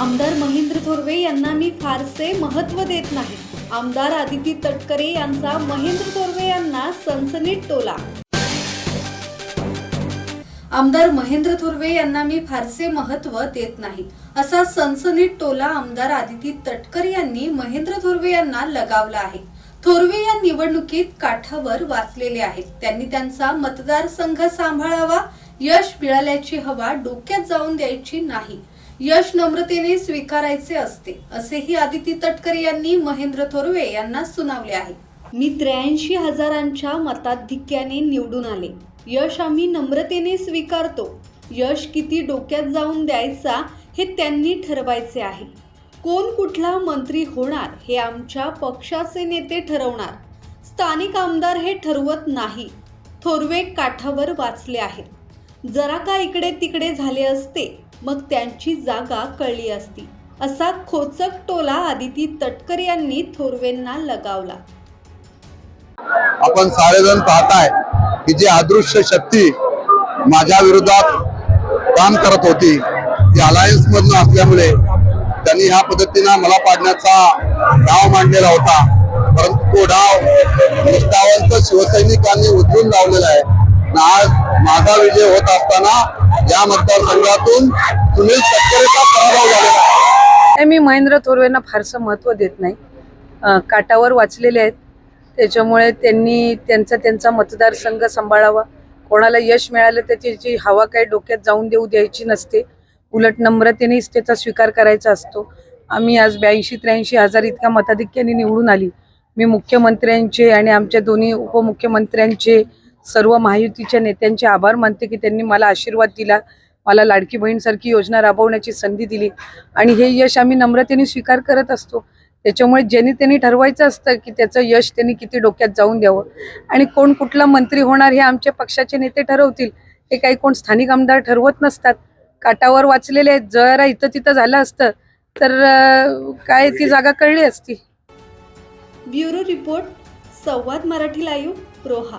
आमदार महेंद्र थोरवे यांना मी फारसे महत्त्व देत नाही. आमदार आदिती तटकरे यांचा महेंद्र थोरवे यांना सनसनीत टोला. आमदार महेंद्र थोरवे यांना मी फारसे महत्त्व देत नाही. असा सनसनीत टोला आमदार आदिती तटकर यांनी महेंद्र थोरवे यांना लगावला आहे. थोरवे या निवडणुकीत काठावर वाचलेले आहेत. त्यांनी त्यांचा मतदारसंघ सांभाळावा यश मिळाल्याची हवा डोक्यात जाऊन द्यायची नाही. यश नम्रतेने स्वीकारायचे असते असेही आदिती तटकर यांनी महेंद्र थोरवे यांना सुनावले आहे. मी त्र्याऐंशी हजारांच्या मताधिक्याने निवडून आले. यश आम्ही नम्रतेने स्वीकारतो. यश किती डोक्यात जाऊन द्यायचा हे त्यांनी ठरवायचे आहे. कोण कुठला मंत्री होणार हे आमच्या पक्षाचे नेते ठरवणार. स्थानिक आमदार हे ठरवत नाही. थोरवे काठावर वाचले आहेत. जरा का इकडे तिकडे झाले असते? मग त्यांची जागा कळली असती. असा खोचक टोला आदिती तटकर यांनी थोरवेंना लगावला. आपण सारेजण पाहताय की जी अदृश्य शक्ती माझ्या विरोधात काम करत होती ती अलायन्स मधून असल्यामुळे त्यांनी ह्या पद्धतीनं मला पाडण्याचा डाव मांडलेला होता. परंतु तो डाव निष्ठावंत शिवसैनिकांनी उचलून लावलेला आहे. आज माझा विजय होत असताना या मतदारसंघातून सुनील तटकरेचा पराभव झालेला आहे. नाही, मी महेंद्र थोरवेंना फारसं महत्त्व देत नाही. काटावर वाचलेले आहेत. त्याच्यामुळे त्यांनी त्यांचा त्यांचा मतदारसंघ सांभाळावा. कोणाला यश मिळालं तर त्याची हवा काही डोक्यात जाऊन देऊ द्यायची नसते. उलट नम्रतेनेच त्याचा स्वीकार करायचा असतो. आम्ही आज ब्याऐंशी त्र्याऐंशी हजार इतक्या मताधिक्याने निवडून आली. मी मुख्यमंत्र्यांचे आणि आमच्या दोन्ही उपमुख्यमंत्र्यांचे सर्व महायुतीच्या नेत्यांचे आभार मानते की त्यांनी मला आशीर्वाद दिला मला लाडकी बहीणसारखी योजना राबवण्याची संधी दिली. आणि हे यश आम्ही नम्रतेने स्वीकार करत असतो. त्याच्यामुळे ज्यांनी त्यांनी ठरवायचं असतं की त्याचं यश त्यांनी किती डोक्यात जाऊन द्यावं. आणि कोण कुठला मंत्री होणार हे आमच्या पक्षाचे नेते ठरवतील. हे काही कोण स्थानिक आमदार ठरवत नसतात. काटावर वाचलेले आहेत. जरा इथं तिथं झालं असतं तर काय ती जागा कळली असती. Bureau report Samvad Marathi live Roha.